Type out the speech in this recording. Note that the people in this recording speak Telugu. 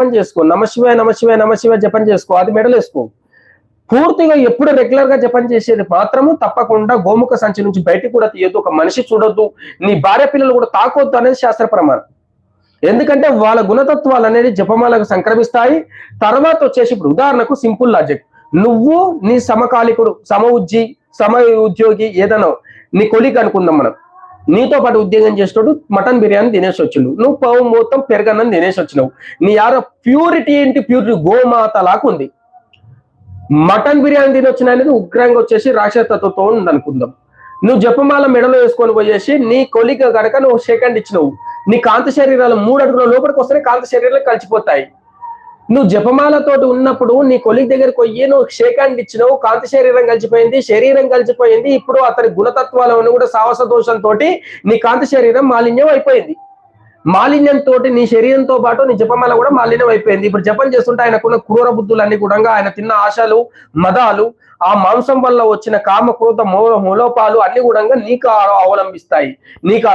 జపం చేసుకో. నమశివాయ నమశివాయ నమశివాయ జపం చేసుకో. అది మెడలు వేసుకో. పూర్తిగా ఎప్పుడు రెగ్యులర్గా జపం చేసేది మాత్రము తప్పకుండా గోముఖ సంచి నుంచి బయటికి కూడా తీయొద్దు. ఒక మనిషి చూడొద్దు. నీ భార్య పిల్లలు కూడా తాకొద్దు అనేది శాస్త్ర ప్రమాణం. ఎందుకంటే వాళ్ళ గుణతత్వాలు అనేది జపమాలకు సంక్రమిస్తాయి. తర్వాత వచ్చేసి ఇప్పుడు ఉదాహరణకు సింపుల్ లాజిక్. నువ్వు నీ సమకాలికుడు సమ ఉజ్జి సమ ఉద్యోగి ఏదైనా నీ కొలిక్ అనుకుందాం మనం. నీతో పాటు ఉద్యోగం చేసినప్పుడు మటన్ బిర్యానీ తినేసి వచ్చిండు నువ్వు పవు మొత్తం పెరగన్నం తినేసి వచ్చినావు నీ ఆర ప్యూరిటీ ఏంటి? ప్యూరిటీ గోమాత లాగా ఉంది. మటన్ బిర్యానీ తినొచ్చిన అనేది ఉగ్రంగా వచ్చేసి రాక్షసత్వంతో ఉంది అనుకుందాం నువ్వు జపమాల మెడలో వేసుకొని పోయేసి నీ కొలిక గనక నువ్వు సెకండ్ ఇచ్చినవు. నీ కాంత శరీరాలు మూడు అడుగుల లోపలికి వస్తేనే కాంత శరీరాలు కలిసిపోతాయి. నువ్వు జపమాలతోటి ఉన్నప్పుడు నీ కొలిక్ దగ్గరకు పోయి నువ్వు క్షేకాన్ని ఇచ్చినావు కాంతి శరీరం కలిసిపోయింది శరీరం కలిసిపోయింది ఇప్పుడు అతని గుణతత్వాలను కూడా సాహస దోషంతో నీ కాంతి శరీరం మాలిన్యం అయిపోయింది. మాలిన్యంతో నీ శరీరంతో పాటు నీ జపమాల కూడా మాలిన్యం అయిపోయింది. ఇప్పుడు జపం చేస్తుంటే ఆయనకున్న క్రూర బుద్ధులన్నీ కూడా ఆయన తిన్న ఆశలు మదాలు ఆ మాంసం వల్ల వచ్చిన కామ క్రోధ మూలోపాలు అన్ని కూడా నీకు అవలంబిస్తాయి. నీకు